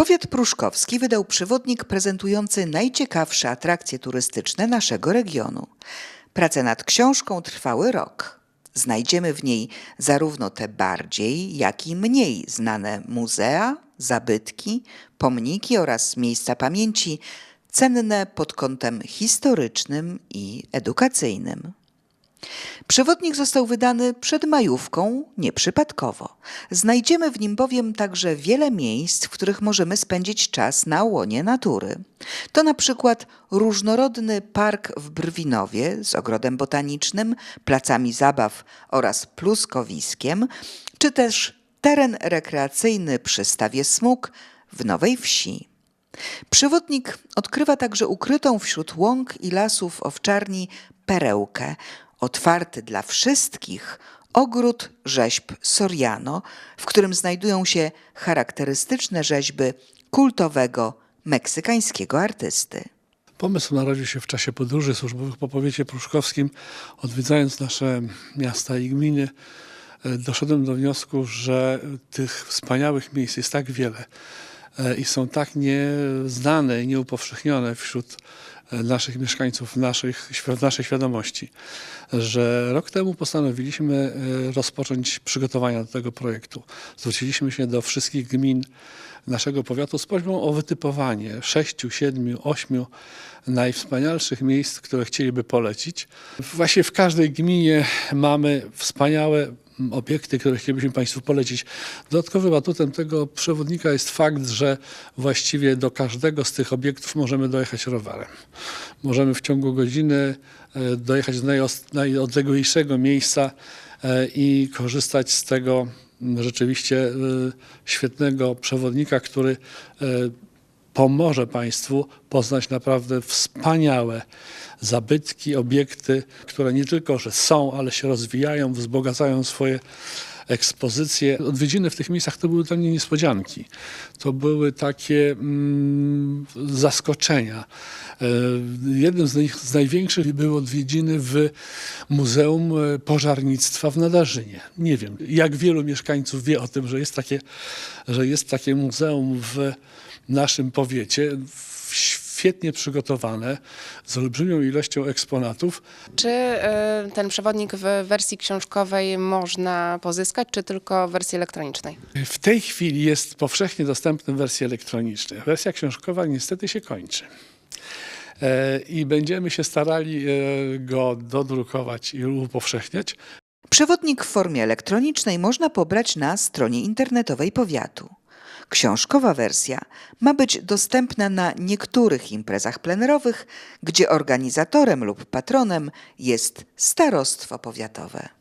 Powiat pruszkowski wydał przewodnik prezentujący najciekawsze atrakcje turystyczne naszego regionu. Prace nad książką trwały rok. Znajdziemy w niej zarówno te bardziej, jak i mniej znane muzea, zabytki, pomniki oraz miejsca pamięci, cenne pod kątem historycznym i edukacyjnym. Przewodnik został wydany przed majówką nieprzypadkowo. Znajdziemy w nim bowiem także wiele miejsc, w których możemy spędzić czas na łonie natury. To na przykład różnorodny park w Brwinowie z ogrodem botanicznym, placami zabaw oraz pluskowiskiem, czy też teren rekreacyjny przy stawie Smug w Nowej Wsi. Przewodnik odkrywa także ukrytą wśród łąk i lasów owczarni perełkę, otwarty dla wszystkich ogród rzeźb Soriano, w którym znajdują się charakterystyczne rzeźby kultowego meksykańskiego artysty. Pomysł narodził się w czasie podróży służbowych po powiecie pruszkowskim. Odwiedzając nasze miasta i gminy, e, doszedłem do wniosku, że tych wspaniałych miejsc jest tak wiele e, i są tak nieznane i nieupowszechnione wśród naszych mieszkańców, naszych, naszej świadomości, że rok temu postanowiliśmy e, rozpocząć przygotowania do tego projektu. Zwróciliśmy się do wszystkich gmin naszego powiatu z prośbą o wytypowanie sześciu, siedmiu, ośmiu najwspanialszych miejsc, które chcieliby polecić. Właśnie w każdej gminie mamy wspaniałe obiekty, które chcielibyśmy Państwu polecić. Dodatkowym atutem tego przewodnika jest fakt, że właściwie do każdego z tych obiektów możemy dojechać rowerem. Możemy w ciągu godziny e, dojechać do najodległejszego miejsca e, i korzystać z tego m, rzeczywiście e, świetnego przewodnika, który pomoże Państwu poznać naprawdę wspaniałe zabytki, obiekty, które nie tylko, że są, ale się rozwijają, wzbogacają swoje ekspozycje. Odwiedziny w tych miejscach to były dla mnie niespodzianki. To były takie mm, zaskoczenia. E, Jednym z, nich, z największych były odwiedziny w Muzeum e, Pożarnictwa w Nadarzynie. Nie wiem, jak wielu mieszkańców wie o tym, że jest takie, że jest takie muzeum w naszym powiecie, w- świetnie przygotowane, z olbrzymią ilością eksponatów. Czy y, ten przewodnik w wersji książkowej można pozyskać, czy tylko w wersji elektronicznej? W tej chwili jest powszechnie dostępny w wersji elektronicznej. Wersja książkowa niestety się kończy. E, I będziemy się starali e, go dodrukować i upowszechniać. Przewodnik w formie elektronicznej można pobrać na stronie internetowej powiatu. Książkowa wersja ma być dostępna na niektórych imprezach plenerowych, gdzie organizatorem lub patronem jest starostwo powiatowe.